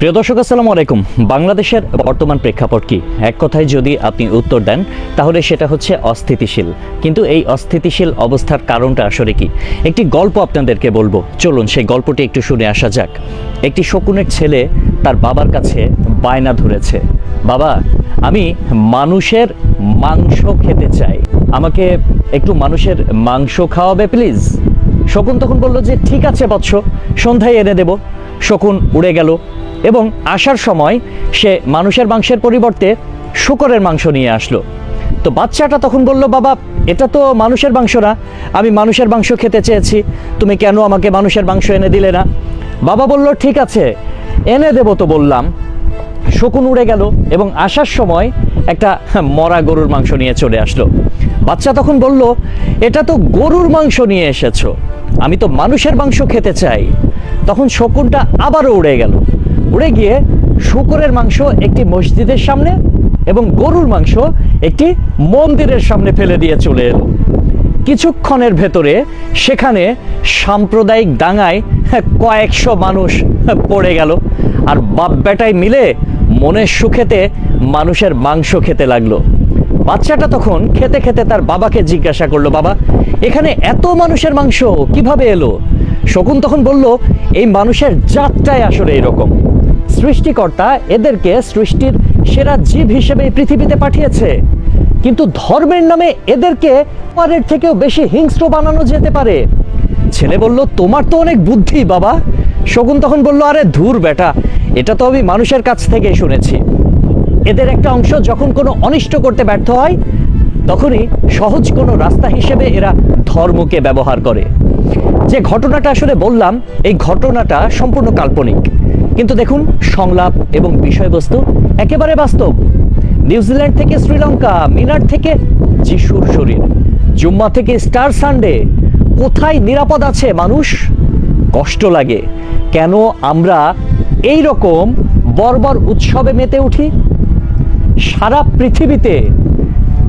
প্রিয় দর্শক, আসসালামু আলাইকুম। বাংলাদেশের বর্তমান প্রেক্ষাপট কি? এক কথায় যদি আপনি উত্তর দেন, তাহলে সেটা হচ্ছে অস্থিতিশীল। কিন্তু এই অস্থিতিশীল অবস্থার কারণটা আসলে কি? একটি গল্প আপনাদেরকে বলব। চলুন, সেই গল্পটি একটু শুনে আসা যাক। একটি শকুনের ছেলে তার বাবার কাছে বায়না ধরেছে। বাবা, আমি মানুষের মাংস খেতে চাই। আমাকে একটু মানুষের মাংস খাওয়াবে, প্লিজ? শকুন তখন বলল যে, ঠিক আছে বৎস, সন্ধ্যায় এনে দেব। শকুন উড়ে গেল। এবং আসার সময় সে মানুষের মাংসের পরিবর্তে শুকরের মাংস নিয়ে আসলো। তো বাচ্চাটা তখন বলল, বাবা, এটা তো মানুষের মাংস না। আমি মানুষের মাংস খেতে চেয়েছি। তুমি কেন আমাকে মানুষের মাংস এনে দিলে না? বাবা বলল, ঠিক আছে, এনে দেবো তো বললাম। শকুন উড়ে গেল এবং আসার সময় একটা মরা গরুর মাংস নিয়ে চলে আসলো। বাচ্চা তখন বলল, এটা তো গরুর মাংস নিয়ে এসেছ। আমি তো মানুষের মাংস খেতে চাই। তখন শকুনটা আবারও উড়ে গেল। উড়ে গিয়ে শুকুরের মাংস একটি মসজিদের সামনে এবং গরুর মাংস একটি মন্দিরের সামনে ফেলে দিয়ে চলে এলো। কিছুক্ষণের ভেতরে সেখানে সাম্প্রদায়িক দাঙ্গায় কয়েকশো মানুষ পড়ে গেল আর বাপ বেটায় মিলে মনের সুখেতে মানুষের মাংস খেতে লাগল। বাচ্চাটা তখন খেতে খেতে তার বাবাকে জিজ্ঞাসা করল, বাবা, এখানে এত মানুষের মাংস, কীভাবে এলো? শকুন তখন বলল, এই মানুষের জাতটাই আসলে এরকম। সৃষ্টিকর্তা এদেরকে সৃষ্টির সেরা জীব হিসেবে পৃথিবীতে পাঠিয়েছে। কিন্তু ধর্মের নামে এদেরকে পারের থেকেও বেশি হিংস্র বানানো যেতে পারে। ছেলে বলল, তোমার তো অনেক বুদ্ধি, বাবা। শকুন তখন বলল, আরে ধুর বেটা, এটা তো আমি মানুষের কাছ থেকেই শুনেছি। এদের একটা অংশ যখন কোনো অনিষ্ট করতে ব্যর্থ হয়, তখনই সহজ কোনো রাস্তা হিসেবে এরা ধর্মকে ব্যবহার করে। যে ঘটনাটা আসলে বললাম, এই ঘটনাটা সম্পূর্ণ কাল্পনিক। কিন্তু দেখুন, সংলাপ এবং বিষয়বস্তু একেবারে বাস্তব। নিউজিল্যান্ড থেকে শ্রীলঙ্কা মিনার থেকে যিশুর শরীর, জুম্মা থেকে স্টার সানডে। কোথায় নিরাপদ আছে মানুষ? কষ্ট লাগে। কেন আমরা এই রকম বর্বর উৎসবে মেতে উঠি? সারা পৃথিবীতে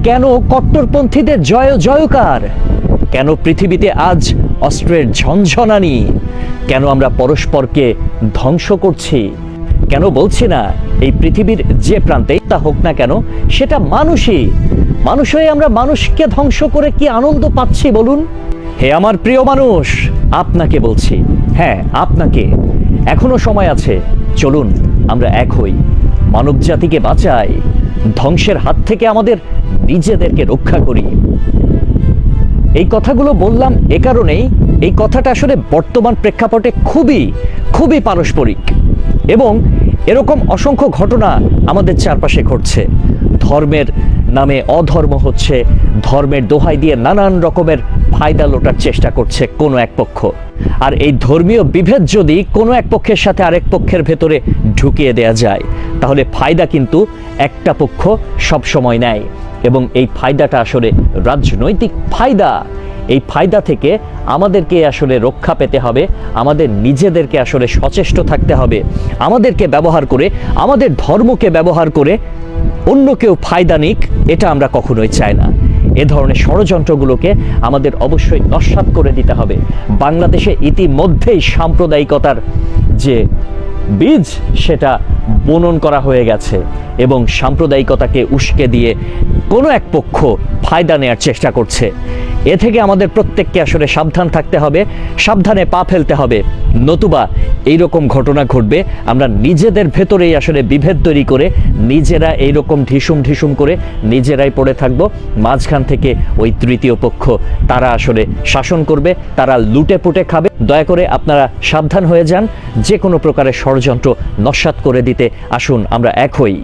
কেন কট্টরপন্থীদের জয় জয়কার? কেন পৃথিবীতে আজ অস্ত্রের ঝনঝনানি? কেন আমরা পরস্পরকে ধ্বংস করছি? কেন বলছি না, এই পৃথিবীর যে প্রান্তে তা হোক না কেন, সেটা মানুষই। মানুষ হয়ে আমরা মানুষকে ধ্বংস করে কি আনন্দ পাচ্ছি, বলুন? হে আমার প্রিয় মানুষ, আপনাকে বলছি। হ্যাঁ আপনাকে। এখনও সময় আছে। চলুন, আমরা এক হই। মানব জাতিকে বাঁচাই। ধ্বংসের হাত থেকে আমাদের নিজেদেরকে রক্ষা করি। এই কথাগুলো বললাম এ কারণেই এই কথাটা আসলে বর্তমান প্রেক্ষাপটে খুবই খুবই পারস্পরিক এবং এরকম অসংখ্য ঘটনা আমাদের চারপাশে ঘটছে। ধর্মের নামে অধর্ম হচ্ছে। ধর্মের দোহাই দিয়ে নানান রকমের ফায়দা লোটার চেষ্টা করছে কোনো এক পক্ষ। আর এই ধর্মীয় বিভেদ যদি কোনো এক পক্ষের সাথে আরেক পক্ষের ভেতরে ঢুকিয়ে দেয়া যায়, তাহলে ফায়দা কিন্তু একটা পক্ষ সব সময় নেয়। এবং এই ফায়দাটা আসলে রাজনৈতিক ফায়দা। এই ফায়দা থেকে আমাদেরকে আসলে রক্ষা পেতে হবে, আমাদের নিজেদেরকে আসলে সচেষ্ট থাকতে হবে, আমাদেরকে ব্যবহার করে, আমাদের ধর্মকে ব্যবহার করে অন্য কেউ ফায়দা নিক, এটা আমরা কখনোই চাই না। এ ধরনের ষড়যন্ত্রগুলোকে আমাদের অবশ্যই নস্বাত করে দিতে হবে। বাংলাদেশে ইতিমধ্যেই সাম্প্রদায়িকতার যে বীজ, সেটা বনন করা হয়ে গেছে এবং সাম্প্রদায়িকতাকে উস্কে দিয়ে কোনো এক পক্ষ ফায়দা নেওয়ার চেষ্টা করছে। এ থেকে আমাদের প্রত্যেককে আসলে সাবধান থাকতে হবে, সাবধানে পা ফেলতে হবে। নতুবা এই রকম ঘটনা ঘটবে, আমরা নিজেদের ভেতরেই আসলে বিভেদ তৈরি করে নিজেরা এই রকম ঢিসুম ঢিসুম করে নিজেরাই পড়ে থাকব। মাঝখান থেকে ওই তৃতীয় পক্ষ, তারা আসলে শাসন করবে, তারা লুটে পুটে খাবে। দয়া করে আপনারা সাবধান হয়ে যান যে কোনো প্রকারের ষড়যন্ত্র নস্বাত করে দিতে আসুন, আমরা এক হই।